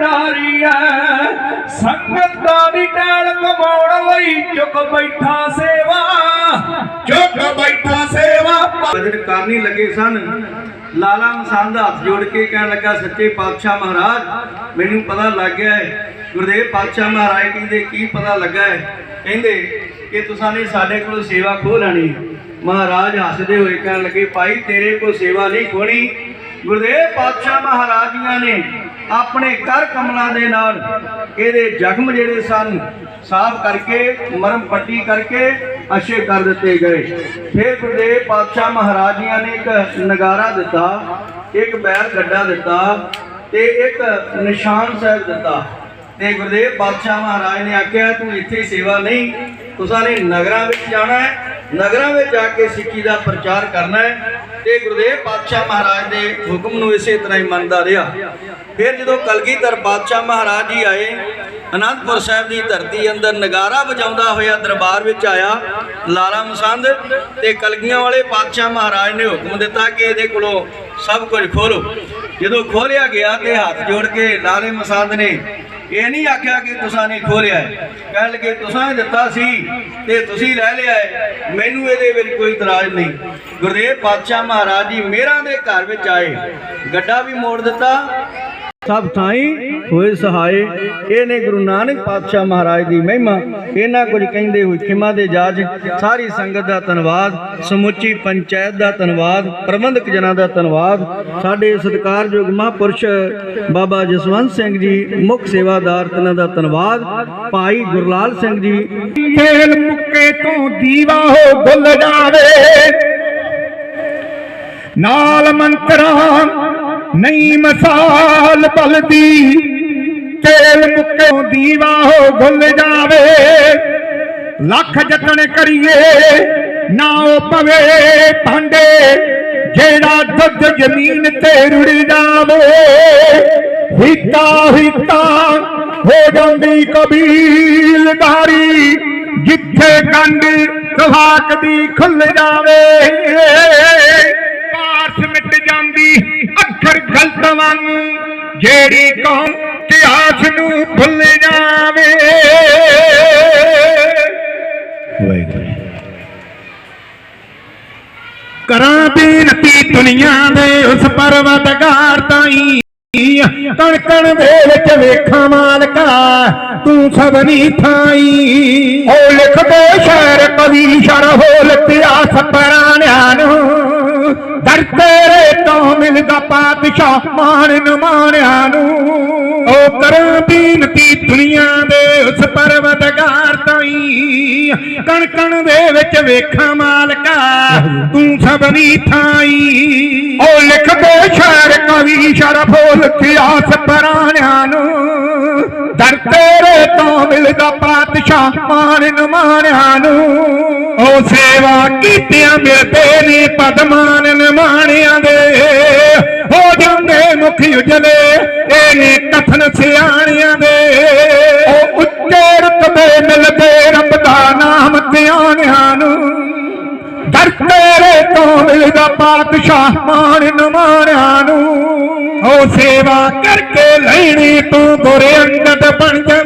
ਨਿਡਾਰੀ ਐ ਸੰਗਤਾਂ ਦੀ ਟੈਲ ਕਮਾਉਣ ਲਈ ਚੁੱਕ ਬੈਠਾ ਸੇਵਾ। ਚੁੱਕ ਬੈਠਾ ਸੇਵਾ। ਭਜਨ ਕਰਨੀ ਲੱਗੇ ਸਨ। ਲਾਲਾ ਮਸੰਦ ਹੱਥ ਜੋੜ ਕੇ ਕਹਿਣ ਲੱਗਾ, ਸੱਚੇ ਪਾਤਸ਼ਾਹ ਮਹਾਰਾਜ, ਮੈਨੂੰ ਪਤਾ ਲੱਗ ਗਿਆ ਹੈ, ਗੁਰਦੇਵ ਪਾਤਸ਼ਾਹ ਮਹਾਰਾਜ ਕਹਿੰਦੇ ਕੀ ਪਤਾ ਲੱਗਾ ਹੈ? ਕਹਿੰਦੇ ਕਿ ਤੁਸਾਂ ਨੇ ਸਾਡੇ ਕੋਲ ਸੇਵਾ ਖੋਹ ਲੈਣੀ ਮਹਾਰਾਜ ਹੱਸਦੇ ਹੋਏ ਕਹਿਣ ਲੱਗੇ, ਭਾਈ, ਤੇਰੇ ਕੋਲ ਸੇਵਾ ਨਹੀਂ ਖੋਣੀ ਗੁਰਦੇਵ ਪਾਤਸ਼ਾਹ ਮਹਾਰਾਜ ਜੀਆਂ ਨੇ ਆਪਣੇ ਕਰ ਕਮਲਾਂ ਦੇ ਨਾਲ ਇਹਦੇ ਜ਼ਖਮ ਜਿਹੜੇ ਸਨ, ਸਾਫ਼ ਕਰਕੇ, ਮਰਮ ਪੱਟੀ ਕਰਕੇ ਅਸ਼ੇ ਕਰ ਦਿੱਤੇ ਗਏ। ਫਿਰ ਗੁਰਦੇਵ ਪਾਤਸ਼ਾਹ ਮਹਾਰਾਜ ਜੀਆਂ ਨੇ ਇੱਕ ਨਗਾਰਾ ਦਿੱਤਾ, ਇੱਕ ਬੈਲ ਗੱਡਾ ਦਿੱਤਾ ਤੇ ਇੱਕ ਨਿਸ਼ਾਨ ਸਾਹਿਬ ਦਿੱਤਾ। ਤੇ ਗੁਰਦੇਵ ਪਾਤਸ਼ਾਹ ਮਹਾਰਾਜ ਨੇ ਆਖਿਆ, ਤੂੰ ਇੱਥੇ ਸੇਵਾ ਨਹੀਂ, ਤੁਸਾਂ ਨੇ ਨਗਰਾਂ ਵਿੱਚ ਜਾਣਾ ਹੈ ਨਗਰਾਂ ਵਿੱਚ ਜਾ ਕੇ ਸਿੱਖੀ ਦਾ ਪ੍ਰਚਾਰ ਕਰਨਾ ਹੈ ਤੇ ਗੁਰਦੇਵ ਪਾਤਸ਼ਾਹ ਮਹਾਰਾਜ ਦੇ ਹੁਕਮ ਨੂੰ ਇਸੇ ਤਰ੍ਹਾਂ ਹੀ ਮੰਨਦਾ ਰਿਹਾ। ਫਿਰ ਜਦੋਂ ਕਲਗੀਧਰ ਪਾਤਸ਼ਾਹ ਮਹਾਰਾਜ ਜੀ ਆਏ, ਅਨੰਦਪੁਰ ਸਾਹਿਬ ਦੀ ਧਰਤੀ ਅੰਦਰ ਨਗਾਰਾ ਵਜਾਉਂਦਾ ਹੋਇਆ ਦਰਬਾਰ ਵਿੱਚ ਆਇਆ ਲਾਲਾ ਮਸੰਦ ਤੇ ਕਲਗੀਆਂ ਵਾਲੇ ਪਾਤਸ਼ਾਹ ਮਹਾਰਾਜ ਨੇ ਹੁਕਮ ਦਿੱਤਾ ਕਿ ਇਹਦੇ ਕੋਲੋਂ ਸਭ ਕੁਝ ਖੋਲੋ ਜਦੋਂ ਖੋਲਿਆ ਗਿਆ ਤੇ ਹੱਥ ਜੋੜ ਕੇ ਲਾਲੇ ਮਸੰਦ ਨੇ ਇਹ ਨਹੀਂ ਆਖਿਆ ਕਿ ਤੁਸੀਂ ਨਹੀਂ ਖੋਲਿਆ ਹੈ। ਕਹਿਣ ਲੱਗੇ, ਤੁਸੀਂ ਦਿੱਤਾ ਸੀ ਤੇ ਤੁਸੀਂ ਲੈ ਲਿਆ ਹੈ। ਮੈਨੂੰ ਇਹਦੇ ਵਿੱਚ ਕੋਈ ਇਤਰਾਜ਼ ਨਹੀਂ। ਗੁਰਦੇਵ ਪਾਤਸ਼ਾਹ ਮਹਾਰਾਜ ਜੀ ਮੇਰਾ ਦੇ ਘਰ ਵਿੱਚ ਆਏ। ਗੱਡਾ ਵੀ ਮੋੜ ਦਿੱਤਾ। ਸਭ ਥਾਈ ਹੋਏ ਸਹਾਏ। ਇਹ ਨੇ ਗੁਰੂ ਨਾਨਕ ਪਾਤਸ਼ਾਹ ਮਹਾਰਾਜ ਦੀ ਮਹਿਮਾ। ਇਹਨਾਂ ਕੁਝ ਕਹਿੰਦੇ ਹੋਏ ਖਿਮਾ ਦੇ ਜਾਜ, ਸਾਰੀ ਸੰਗਤ ਦਾ ਧੰਨਵਾਦ, ਸਮੁੱਚੀ ਪੰਚਾਇਤ ਦਾ ਧੰਨਵਾਦ, ਪ੍ਰਬੰਧਕ ਜਨਾਂ ਦਾ ਧੰਨਵਾਦ। ਸਾਡੇ ਸਤਿਕਾਰਯੋਗ ਮਹਾਂਪੁਰਸ਼ ਬਾਬਾ ਜਸਵੰਤ ਸਿੰਘ ਜੀ, ਮੁੱਖ ਸੇਵਾਦਾਰ ਤਿਨਾਂ ਦਾ ਧੰਨਵਾਦ। ਭਾਈ ਗੁਰਲਾਲ ਸਿੰਘ ਜੀ। ਤੇਲ ਮੁੱਕੇ ਤੋਂ ਦੀਵਾ ਹੋ ਗੁੱਲ ਜਾਵੇ। ਨਾਲ ਮੰਤਰਾਂ ਨਹੀਂ ਮਸਾਲ ਬਲਦੀ, ਤੇਲ ਮੁੱਕੇ ਤੋਂ ਦੀਵਾ ਹੋ ਗੁੱਲ ਜਾਵੇ। ਲੱਖ ਜਤਨ ਕਰੀਏ, ਨਾ ਉਹ ਪਵੇ ਭਾਂਡੇ, ਜਿਹੜਾ ਦੁੱਧ ਜ਼ਮੀਨ ਤੇ ਰੁੜ ਜਾਵੇ। ਹਿੱਤਾ ਹਿੱਤਾ, ਹੋ ਜਾਂਦੀ ਕਬੀਲਦਾਰੀ, ਜਿੱਥੇ ਕੰਡ ਸੁਹਾਗ ਦੀ ਖੁੱਲ ਜਾਵੇ। ਅੱਖਰ ਗਲਤ ਵਾਂਗੂ ਜਿਹੜੀ ਕੌਮ ਇਤਿਹਾਸ ਨੂੰ ਭੁੱਲ ਜਾਵੇ। ਵਾਹਿਗੁਰੂ ਕਰਾਂ ਬੇਨਤੀ ਦੁਨੀਆ ਦੇ ਉਸ ਪਰਵਤਗਾਰ ਤਾਈ। ਕਣ ਕਣ ਦੇ ਵਿੱਚ ਵੇਖਾਂ ਮਾਲਕਾ ਤੂੰ ਸਭਨੀ ਥਾਈ। ਹੋ ਲਿਖ ਦੋ ਸ਼ਹਿਰ ਕਵੀ ਸ਼ਰ ਹੋ ਇਤਿਹਾਸ ਪਰਾਣਿਆਂ ਨੂੰ ਦਰ ਤੇਰੇ ਤੋਂ ਮਿਲਦਾ ਪਾਤਸ਼ਾਹ ਮਾਣ ਨਮਾਣਿਆਂ ਨੂੰ। ਉਹ ਕਰਾਂ ਬੇਨਤੀ ਦੁਨੀਆ ਦੇ ਉਸ ਪਰਵਤਗਾਰ ਤਾਈ। ਕਣ ਕਣ ਦੇ ਵਿੱਚ ਵੇਖਾਂ ਮਾਲਕਾ ਤੂੰ ਸਭਨੀ ਥਾਈ। ਉਹ ਲਿਖ ਦੋ ਸ਼ਹਿਰ ਕਵੀ ਸ਼ਰ ਬੋਲ ਇਤਿਹਾਸ ਪਰਾਣਿਆਂ ਨੂੰ। ਦਰ ਤੇਰੇ ਤੋਂ ਮਿਲਦਾ ਪਾਤਸ਼ਾਹ ਮਾਣ ਨਮਾਣਿਆਂ ਨੂੰ। ਉਹ ਸੇਵਾ ਕੀਤਿਆਂ ਮਿਲਦੇ ਨੇ ਪਦਮਾਨ ਨਮਾਣਿਆਂ ਦੇ। ਹੋ ਜਾਂਦੇ ਮੁਖ ਉਜਲੇ, ਇਹ ਨੇ ਕਥਨ ਸਿਆਣਿਆਂ ਦੇ। ਉਹ ਉੱਚੇ ਰਤਬੇ ਮਿਲਦੇ ਰੱਬ ਦਾ ਨਾਮ ਧਿਆਨਿਆਂ ਨੂੰ। ਦਰ ਤੇਰੇ ਤੋਂ ਮਿਲਦਾ ਪਾਤਸ਼ਾਹ ਮਾਣ ਨਮਾਣਿਆਂ ਨੂੰ। ਉਹ ਸੇਵਾ ਕਰਕੇ ਲੈਣੀ ਤੂੰ ਗੁਰੇ ਅੰਗਦ ਬਣ ਜਾ।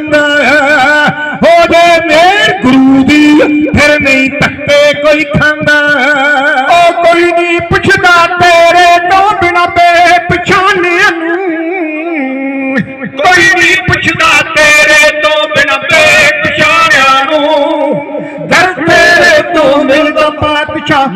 ਫਿਰ ਨਹੀਂ ਤੱਕੇ ਕੋਈ ਖਾਂਦਾ। ਉਹ ਕੋਈ ਨਹੀਂ ਪੁੱਛਦਾ ਤੇਰੇ ਤੋਂ ਬਿਨਾ ਬੇ ਪਛਾਣਿਆ ਨੂੰ। ਕੋਈ ਨਹੀਂ ਪੁੱਛਦਾ ਤੇਰੇ ਤੋਂ ਬਿਨਾ ਬੇ ਪਛਾਣਿਆ ਨੂੰ। ਦਰ ਤੇਰੇ ਤੋਂ ਮਿਲਦਾ ਪਾਤਸ਼ਾਹ